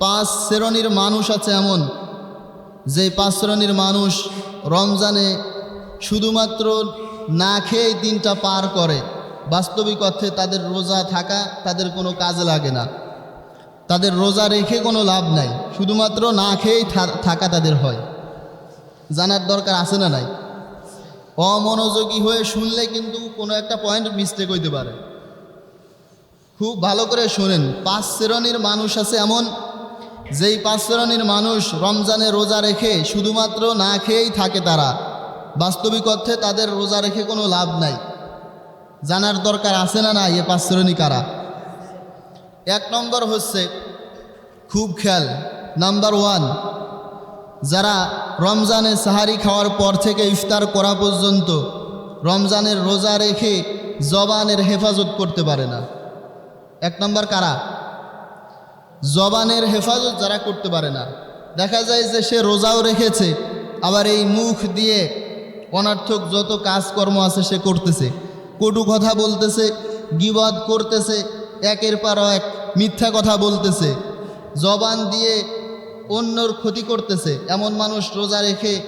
পাঁচ শ্রেণির মানুষ আছে এমন। যে পাঁচ শ্রেণির মানুষ রমজানে শুধুমাত্র না খেয়েই দিনটা পার করে। বাস্তবিক অর্থে তাদের রোজা থাকা তাদের কোনো কাজে লাগে না। তাদের রোজা রেখে কোনো লাভ নাই। শুধুমাত্র না খেয়েই থাকা তাদের হয়। জানার দরকার আছে না নাই? অমনোযোগী হয়ে শুনলে কিন্তু কোনো একটা পয়েন্ট মিস্টেক হইতে পারে। খুব ভালো করে শোনেন। পাঁচ শ্রেণির মানুষ আছে এমন যেই পাঁচ শ্রেণির মানুষ রমজানে রোজা রেখে শুধুমাত্র না খেয়েই থাকে তারা, বাস্তবিক অর্থে তাদের রোজা রেখে কোনো লাভ নাই। জানার দরকার আছে না না এ পাঁচ শ্রেণি কারা? এক নম্বর হচ্ছে, খুব খেয়াল। নাম্বার ওয়ান, যারা রমজানে সাহারি খাওয়ার পর থেকে ইফতার করা পর্যন্ত রমজানের রোজা রেখে জবানের হেফাজত করতে পারে না। এক নম্বর কারা? জবানের হেফাজত যারা করতে পারে না। দেখা যায় যে সে রোজাও রেখেছে, আবার এই মুখ দিয়ে অনার্থক যত কাজকর্ম আছে সে করতেছে। কটু কথা বলতেছে, গিবাদ করতেছে, একের পর এক মিথ্যা কথা বলতেছে। জবান দিয়ে অন্যর ক্ষতি করতেছে, এমন মানুষ রোজা রেখে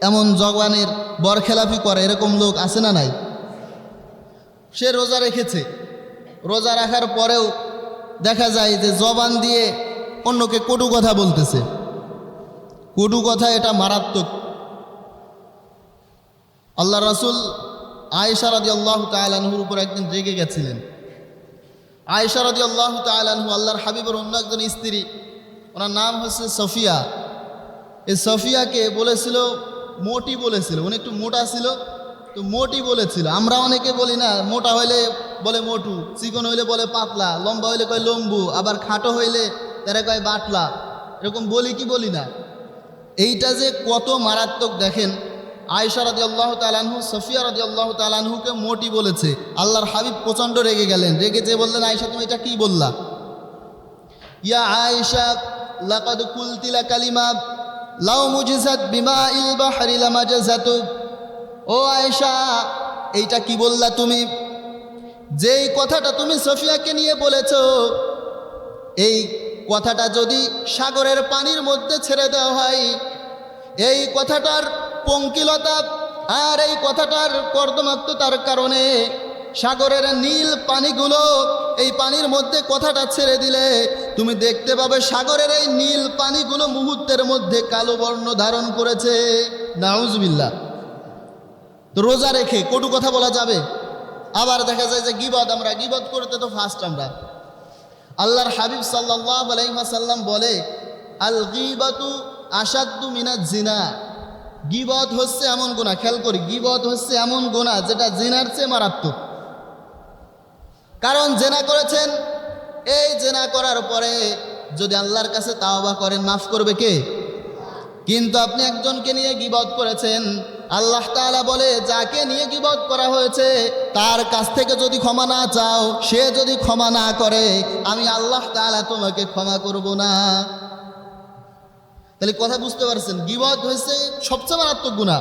এমন জবানের বরখেলাপি করে, এরকম লোক আছে না নাই? সে রোজা রেখেছে। রোজা রাখার পরেও দেখা যায় যে জবান দিয়ে অন্যকে কটু কথা বলতেছে। কটু কথা এটা মারাত্মক। আল্লাহ রাসুল আয়েশা রাদি আল্লাহ তালানহুর উপর একদিন রেগে গেছিলেন। আয়েশা রাদি আল্লাহ তালানহু আল্লাহর হাবিবের অন্য একজন স্ত্রী, ওনার নাম হচ্ছে সফিয়া। এই সফিয়াকে বলেছিল, মোটি বলেছিল, উনি একটু মোটা ছিল তো মোটি বলেছিল। আমরা অনেকে বলি না, মোটা হইলে বলে মোটু, চিকন হইলে বলে পাতলা, লম্বা হইলে কয় লম্বু, আবার খাটো হইলে তারা কয় বাটলা। এরকম বলি কি বলি না? এইটা যে কত মারাত্মক দেখেন আয়সা রাজি আল্লাহ তালানহু সফিয়া রাজি আল্লাহ তালানহুকে মোটি বলেছে। আল্লাহর হাবিব প্রচণ্ড রেগে গেলেন। রেগে যে বললেন আয়সা তুমি এটা কি বললা? ইয়া আয়েশা, লাকাদ কুলতিলা কালিমা, লাউ মুজিজাত বিমা ইল বাহরি লামাজাজাতু। ও আয়েশা, এইটা কি বললা তুমি? যেই কথাটা তুমি সফিয়াকে নিয়ে বলেছ, এই কথাটা যদি সাগরের পানির মধ্যে ছেড়ে দেওয়া হয়, এই কথাটার পঙ্কিলতা আর এই কথাটার কর্দমাক্ততার কারণে সাগরের নীল পানিগুলো এই পানির মধ্যে কথাটা ছেড়ে দিলে, তুমি দেখতে পাবে সাগরের এই নীল পানিগুলো মুহূর্তের মধ্যে কালো বর্ণ ধারণ করেছে। নাউজবিল্লা তো রোজা রেখে কটু কথা বলা যাবে? আবার দেখা যায় যে গিবদ আমরা গিবদ করতে তো ফার্স্ট আমরা। আল্লাহর হাবিব সাল্লাহ আলাইসাল্লাম বলে, আল গিবাতু আসাদ্দু মিনাত জিনা। গিবদ হচ্ছে এমন গোনা খেয়াল করি গিবদ হচ্ছে এমন গোনা যেটা জিনার চেয়ে মারাত্মক। কারণ জেনা করেছেন, এই জেনা করার পরে যদি আল্লাহর কাছে তাওবা করেন, মাফ করবে কে? কিন্তু আপনি একজনকে নিয়ে গিবদ করেছেন আল্লাহ তাআলা বলে, যাকে নিয়ে গিবদ করা হয়েছে, তার কাছ থেকে যদি ক্ষমা না চাও, সে যদি ক্ষমা না করে, আমি আল্লাহ তাআলা তোমাকে ক্ষমা করব না। তাহলে কথা বুঝতে পারছেন গিবদ হয়েছে সবচেয়ে মারাত্মক গুণা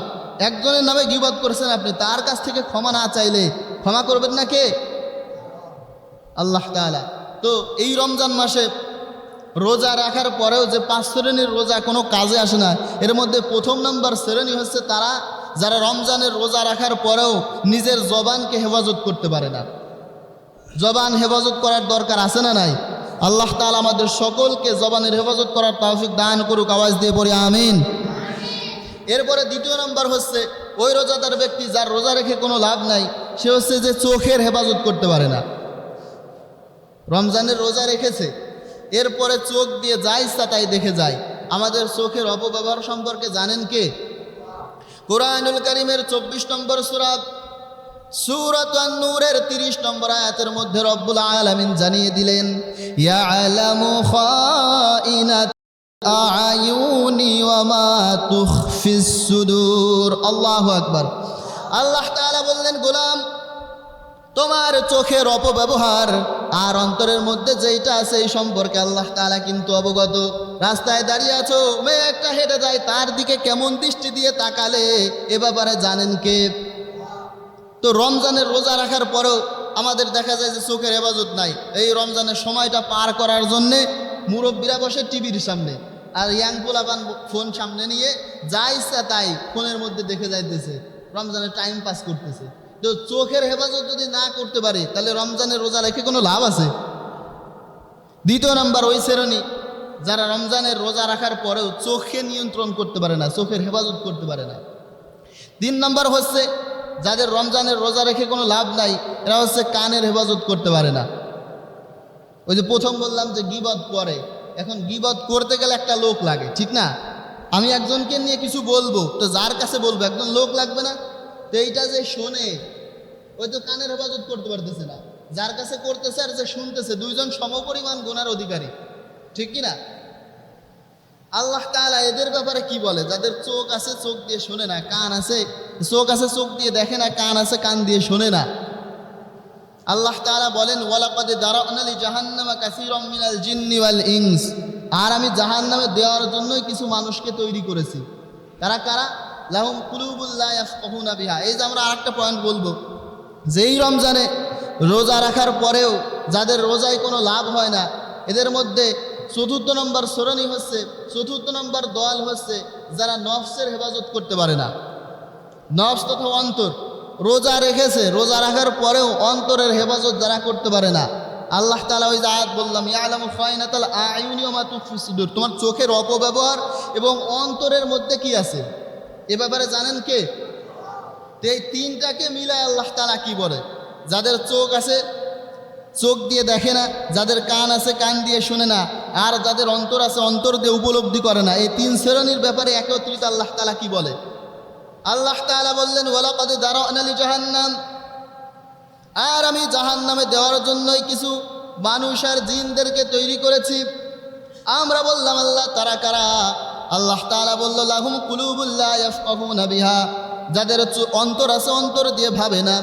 একজনের নামে গিবদ করেছেন আপনি, তার কাছ থেকে ক্ষমা না চাইলে ক্ষমা করবেন না কে? আল্লাহ তাআলা। তো এই রমজান মাসে রোজা রাখার পরেও যে পাঁচ শ্রেণির রোজা কোনো কাজে আসে না, এর মধ্যে প্রথম নাম্বার শ্রেণি হচ্ছে তারা যারা রমজানের রোজা রাখার পরেও নিজের জবানকে হেফাজত করতে পারে না। জবান হেফাজত করার দরকার আছে না নাই? আল্লাহ তাআলা আমাদের সকলকে জবানের হেফাজত করার তৌফিক দান করুক, আওয়াজ দিয়ে পড়ি, আমিন। এরপরে দ্বিতীয় নম্বর হচ্ছে, ওই রোজাদার ব্যক্তি যার রোজা রেখে কোনো লাভ নাই, সে হচ্ছে যে চোখের হেফাজত করতে পারে না। রমজানের রোজা রেখেছে, এরপরে চোখ দিয়ে যা ইচ্ছা তাই দেখে যায়। আমাদের চোখের অপব্যবহার সম্পর্কে জানেন কে? কোরআনুল করিমের চব্বিশ নম্বর সুরাত সুরত নূরের তিরিশ নম্বর আয়াতের মধ্যে রব্বুল আলামিন জানিয়ে দিলেন আল্লাহ খাইনাত আয়ুনি ওয়া মা তুখফিস সুদূর। আল্লাহু আকবার। আল্লাহ তাআলা বললেন, গোলাম তোমার চোখের অপব্যবহার আর অন্তরের মধ্যে যেইটা আছে এই সম্পর্কে আল্লাহ তাআলা কিন্তু অবগত। রাস্তায় দাঁড়িয়ে আছো, মেয়ে একটা হেঁটে যায়, তার দিকে কেমন দৃষ্টি দিয়ে তাকালে এ ব্যাপারে জানেন কে? তো রমজানের রোজা রাখার পরেও আমাদের দেখা যায় যে চোখের হেফাজত নাই। এই রমজানের সময়টা পার করার জন্যে মুরব্বীরা বসে টিভির সামনে আর ইয়াং পোলাপান ফোন সামনে নিয়ে যা ইচ্ছা তাই ফোনের মধ্যে দেখে যাইতেছে। রমজানের টাইম পাস করতেছে। তো চোখের হেফাজত যদি না করতে পারে, তাহলে রমজানের রোজা রেখে কোনো লাভ আছে? দ্বিতীয় নাম্বার, ওই শ্রেণি যারা রমজানের রোজা রাখার পরেও চোখে নিয়ন্ত্রণ করতে পারে না, চোখের হেফাজত করতে পারে না। তিন নাম্বার হচ্ছে, যাদের রমজানের রোজা রেখে কোনো লাভ নাই, এরা হচ্ছে কানের হেফাজত করতে পারে না। ওই যে প্রথম বললাম যে গিবদ করে। এখন গিবদ করতে গেলে একটা লোক লাগে, ঠিক না? আমি একজনকে নিয়ে কিছু বলব, তো যার কাছে বলব, একজন লোক লাগবে না? তো এইটা যে শোনে ওই তো কানের হেফাজত করতে পারতেছে না। যার কাছে করতেছে আর যে শুনতেছে, দুইজন সমপরিমাণ গুণার অধিকারী। ঠিক কি না আল্লাহ তাআলা এদের ব্যাপারে কি বলে? যাদের চোখ আছে, চোখ দিয়ে শোনে না, কান আছে, চোখ আছে, চোখ দিয়ে দেখে না, কান আছে, কান দিয়ে শোনে না। আল্লাহ তাআলা বলেন, ওয়ালাকাদ দারানালি জাহান্নামা কাসীরাম মিনাল ইনস। আর আমি জাহান্নামে দেওয়ার জন্যই কিছু মানুষকে তৈরি করেছি। কারা কারা? লাহুম কুলুবুল্লাহ বিহা। এই যে আমরা আরেকটা পয়েন্ট বলব। যেই রমজানে রোজা রাখার পরেও যাদের রোজায় কোনো লাভ হয় না, এদের মধ্যে চতুর্থ নম্বর সরণি হচ্ছে, চতুর্থ নম্বর দল হচ্ছে, যারা নফসের হেফাজত করতে পারে না। নফস তথা অন্তর, রোজা রেখেছে, রোজা রাখার পরেও অন্তরের হেফাজত যারা করতে পারে না। আল্লাহ তালা ওই আয়াত বললাম, ইয়ালামু ফাইনাতাল আয়ুনি ওয়া মা তুখফি তোমার চোখের অপব্যবহার এবং অন্তরের মধ্যে কি আছে? এ ব্যাপারে জানেন কে? তো এই তিনটাকে মিলায় আল্লাহ তালা কি বলে? যাদের চোখ আছে, চোখ দিয়ে দেখে না, যাদের কান আছে, কান দিয়ে শুনে না, আর যাদের অন্তর আছে, অন্তর দিয়ে উপলব্ধি করে না, এই তিন শ্রেণির ব্যাপারে একত্রিত আল্লাহ তালা কি বলে? আল্লাহ তাআলা বললেন, ওয়ালাকাদ দারানালি জাহান্নাম আর আমি জাহান্নামে দেওয়ার জন্যই কিছু মানুষ আর জিনদেরকে তৈরি করেছি। আমরা বললাম, আল্লাহ, তারা কারা? আল্লাহ তাআলা বলল, লাহুম কুলুবুল্লাহ বিহা। যাদের অন্তর আছে, অন্তর দিয়ে ভাবে না।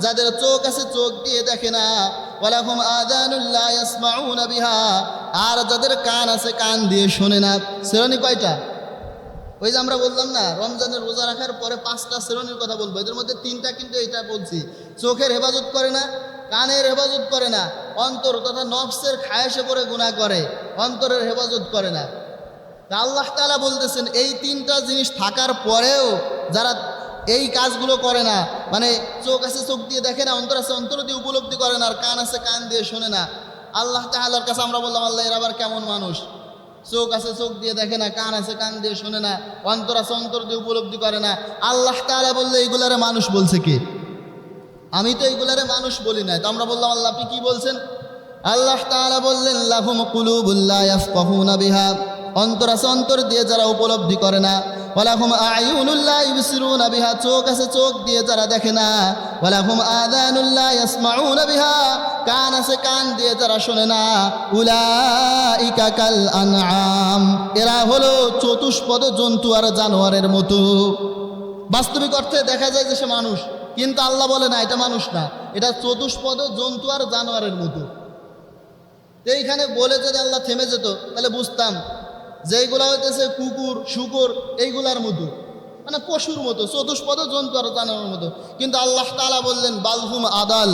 যাদের চোখ আছে, চোখ দিয়ে দেখে না। আর যাদের কান আছে, কান দিয়ে শোনে না। শ্রেণি কয়টা? ওই যে আমরা বললাম না, রমজানের রোজা রাখার পরে পাঁচটা শ্রেণির কথা বলব। এদের মধ্যে তিনটা কিন্তু এটা বলছি। চোখের হেফাজত করে না, কানের হেফাজত করে না, অন্তর তথা নফসের খায়েসে করে গুণা করে, অন্তরের হেফাজত করে না। তা আল্লাহ তাআলা বলতেছেন, এই তিনটা জিনিস থাকার পরেও যারা এই কাজগুলো করে না মানে চোখ আছে চোখ দিয়ে দেখে না, অন্তর আছে অন্তর দিয়ে উপলব্ধি করে না, আর কান আছে কান দিয়ে শোনে না, আল্লাহ তাআলার কাছে আমরা বললাম, আল্লাহ, এর আবার কেমন মানুষ? চোখ আছে চোখ দিয়ে দেখে না, কান আছে কান দিয়ে শোনে না, অন্তর আছে অন্তর দিয়ে উপলব্ধি করে না, আল্লাহ তাআলা বললে এইগুলারে মানুষ বলছে কে? আমি তো এইগুলারে মানুষ বলি না তো আমরা বললাম, আল্লাহ আপনি কি বলছেন? আল্লাহ তাআলা বললেন, লাহুম কুলুবুল্লাহ বিহা। অন্তর আছে, অন্তর দিয়ে যারা উপলব্ধি করে না। ওয়ালাহুম আয়ুনুল্লাহ ইউবসিরুনা বিহা, চোখ আছে, চোখ দিয়ে যারা দেখে না। ওয়ালাহুম আযানুল্লাহ ইয়াসমাউনা বিহা, কান আছে, কান দিয়ে যারা শোনে না। উলাইকা কাল আনআম, এরা হলো চতুষ্পদ জন্তু আর জানোয়ারের মতো। বাস্তবিক অর্থে দেখা যায় যে সে মানুষ, কিন্তু আল্লাহ বলে না, এটা মানুষ না। এটা চতুষ্পদ জন্তু আর জানোয়ারের মতো। এইখানে বলে যদি আল্লাহ থেমে যেত, তাহলে বুঝতাম যে এইগুলা হইতেছে কুকুর, শুকুর, এইগুলার মতো মানে পশুর মতো, চতুষ্পদ জন্তু আর জানোয়ারের মতো। কিন্তু আল্লাহ তাআলা বললেন বালহুম আদাল।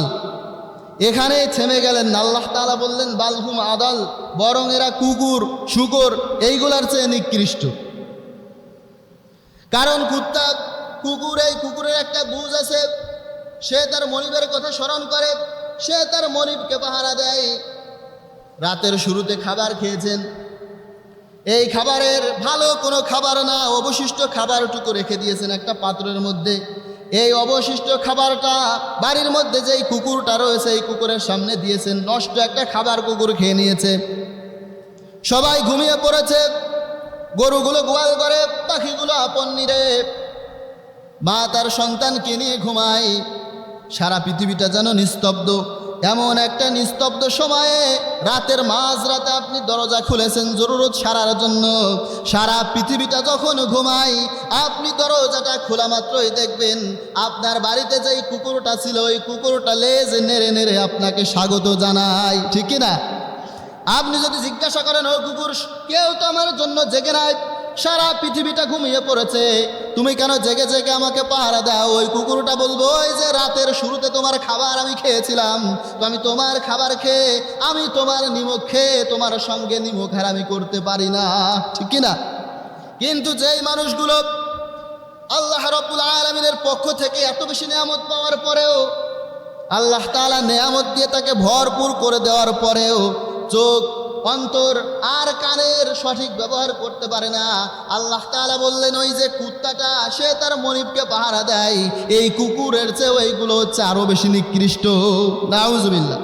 এখানে থেমে গেলেন। আল্লাহ তাআলা বললেন বালহুম আদাল। বরং এরা কুকুর, শুকর, এইগুলার চেয়ে নিকৃষ্ট। কারণ কুত্তা, কুকুর, এই কুকুরের একটা বুঝ আছে, সে তার মনিবের কথা স্মরণ করে, সে তার মনিবকে পাহারা দেয়। রাতের শুরুতে খাবার খেয়েছেন এই খাবারের ভালো কোনো খাবার না, অবশিষ্ট খাবারটুকু রেখে দিয়েছেন একটা পাত্রের মধ্যে। এই অবশিষ্ট খাবারটা বাড়ির মধ্যে যেই কুকুরটা রয়েছে, এই কুকুরের সামনে দিয়েছেন, নষ্ট একটা খাবার কুকুর খেয়ে নিয়েছে। সবাই ঘুমিয়ে পড়েছে, গরুগুলো গোয়াল করে, পাখিগুলো আপন নিরে। মা তার সন্তানকে নিয়ে ঘুমায়। সারা পৃথিবীটা যেন নিস্তব্ধ। এমন একটা নিস্তব্ধ সময়ে রাতের মাঝ রাতে আপনি দরজা খুলেছেন জরুরত সারার জন্য। সারা পৃথিবীটা যখন ঘুমাই আপনি দরজাটা খোলা মাত্রই দেখবেন। আপনার বাড়িতে যেই কুকুরটা ছিল, ওই কুকুরটা লেজ নেড়ে নেড়ে আপনাকে স্বাগত জানায়। ঠিক না আপনি যদি জিজ্ঞাসা করেন, ও কুকুর, কেউ তো আমার জন্য জেগে নাই? সারা পৃথিবীটা ঘুমিয়ে পড়েছে। তুমি কেন জেগে জেগে আমাকে পাহারা দাও? ওই কুকুরটা বলব, ওই যে রাতের শুরুতে তোমার খাবার আমি খেয়েছিলাম, তো আমি তোমার খাবার খেয়ে, আমি তোমার নিমক খেয়ে, তোমার সঙ্গে নিমক হারামি করতে পারি না। ঠিক কি না কিন্তু যেই মানুষগুলো আল্লাহ রব্বুল আলমিনের পক্ষ থেকে এত বেশি নিয়ামত পাওয়ার পরেও, আল্লাহ তাআলা নেয়ামত দিয়ে তাকে ভরপুর করে দেওয়ার পরেও, চোখ অন্তর আর কানের সঠিক ব্যবহার করতে পারে না। আল্লাহ তাআলা বললেন, ওই যে কুত্তাটা, সে তার মনিবকে পাহারা দেয়। এই কুকুরের চেয়েও এইগুলো হচ্ছে আরও বেশি নিকৃষ্ট। নাউজুবিল্লাহ।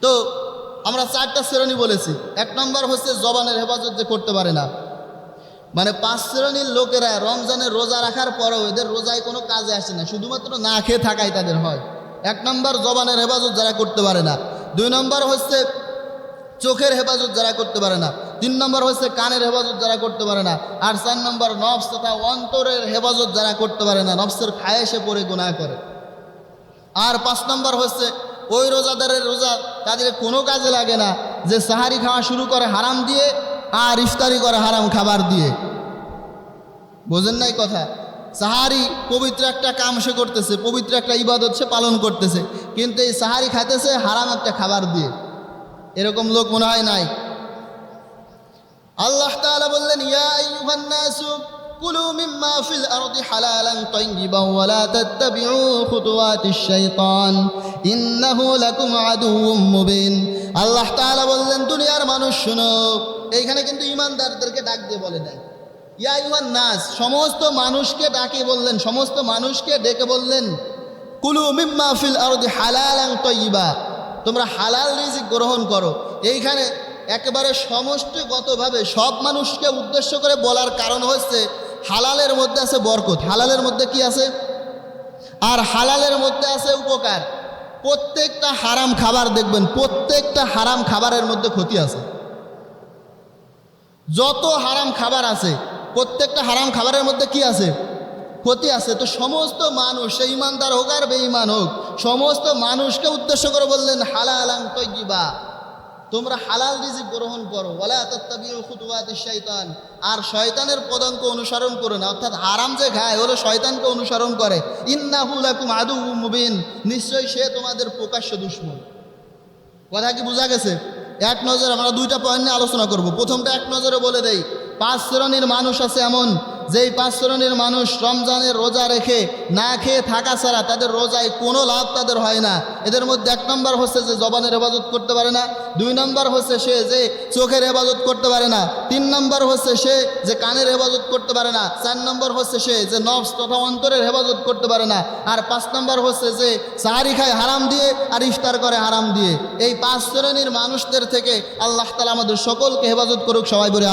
তো আমরা চারটা শ্রেণি বলেছি। এক নম্বর হচ্ছে জবানের হেফাজত যে করতে পারে না। মানে পাঁচ শ্রেণির লোকেরা রমজানের রোজা রাখার পরেও এদের রোজায় কোনো কাজে আসে না। শুধুমাত্র না খেয়ে থাকাই তাদের হয়। এক নম্বর জবানের হেফাজত যারা করতে পারে না। দুই নম্বর হচ্ছে চোখের হেফাজত যারা করতে পারে না। তিন নম্বর হচ্ছে কানের হেফাজত যারা করতে পারে না। আর চার নম্বর নফস তথা অন্তরের হেফাজত যারা করতে পারে না, নফসের খায়েসে পড়ে গুনাহ করে। আর পাঁচ নম্বর হচ্ছে ওই রোজাদারের রোজা তাদের কোনো কাজে লাগে না, যে সাহারি খাওয়া শুরু করে হারাম দিয়ে আর ইফতারি করে হারাম খাবার দিয়ে। বোঝেন নাই কথা? সাহারি পবিত্র একটা কাম সে করতেছে, পবিত্র একটা ইবাদত সে পালন করতেছে, কিন্তু এই সাহারি খাইতেছে হারাম একটা খাবার দিয়ে। এরকম লোক মনে হয় নাই। আল্লাহ তাআলা বললেন, ইয়া কুলু মিম্মা ফিল আরদি হালালান তাইয়িবান আল্লাহ বললেন, দুনিয়ার মানুষ শুনো, এইখানে কিন্তু ইমানদারদেরকে ডাক দিয়ে বলে নাই ইয়া আইয়ুহান নাস সমস্ত মানুষকে ডাকে বললেন, সমস্ত মানুষকে ডেকে বললেন, কুলু মিম্মা ফিল আরদি হালালান তাইয়িবা। তোমরা হালাল রিজিক গ্রহণ করো। এইখানে একেবারে সমষ্টিগতভাবে সব মানুষকে উদ্দেশ্য করে বলার কারণ হচ্ছে হালালের মধ্যে আছে বরকত। হালালের মধ্যে কি আছে? আর হালালের মধ্যে আছে উপকার। প্রত্যেকটা হারাম খাবার দেখবেন, প্রত্যেকটা হারাম খাবারের মধ্যে ক্ষতি আছে। যত হারাম খাবার আছে, প্রত্যেকটা হারাম খাবারের মধ্যে কি আছে? ক্ষতি আছে। তো সমস্ত মানুষ, সে ইমানদার হোক আর বেঈমান হোক, সমস্ত মানুষকে উদ্দেশ্য করে বললেন হালালাং তৈবা তোমরা হালাল রিজিক গ্রহণ করো। খুতুওয়াতিশ শাইতান। আর শয়তানের পদাঙ্ক অনুসরণ করো না। অর্থাৎ হারাম যে খায় ওরা শয়তানকে অনুসরণ করে। ইন্নাহু লাকুম আদুউম মুবিন। নিশ্চয়ই সে তোমাদের প্রকাশ্য দুশ্মন। কথা কি বোঝা গেছে? এক নজরে আমরা দুইটা পয়েন্ট নিয়ে আলোচনা করব। প্রথমটা এক নজরে বলে দেই, পাঁচ শ্রেণির মানুষ আছে এমন যেই পাঁচ শ্রেণির মানুষ রমজানের রোজা রেখে না খেয়ে থাকা ছাড়া তাদের রোজায় কোনো লাভ তাদের হয় না। এদের মধ্যে এক নম্বর হচ্ছে যে জবানের হেফাজত করতে পারে না। দুই নম্বর হচ্ছে সে যে চোখের হেফাজত করতে পারে না। তিন নম্বর হচ্ছে সে যে কানের হেফাজত করতে পারে না। চার নম্বর হচ্ছে সে যে নফস তথা অন্তরের হেফাজত করতে পারে না। আর পাঁচ নম্বর হচ্ছে যে সাহারি খায় হারাম দিয়ে আর ইফতার করে হারাম দিয়ে। এই পাঁচ শ্রেণির মানুষদের থেকে আল্লাহ তালা আমাদের সকলকে হেফাজত করুক সবাই বলে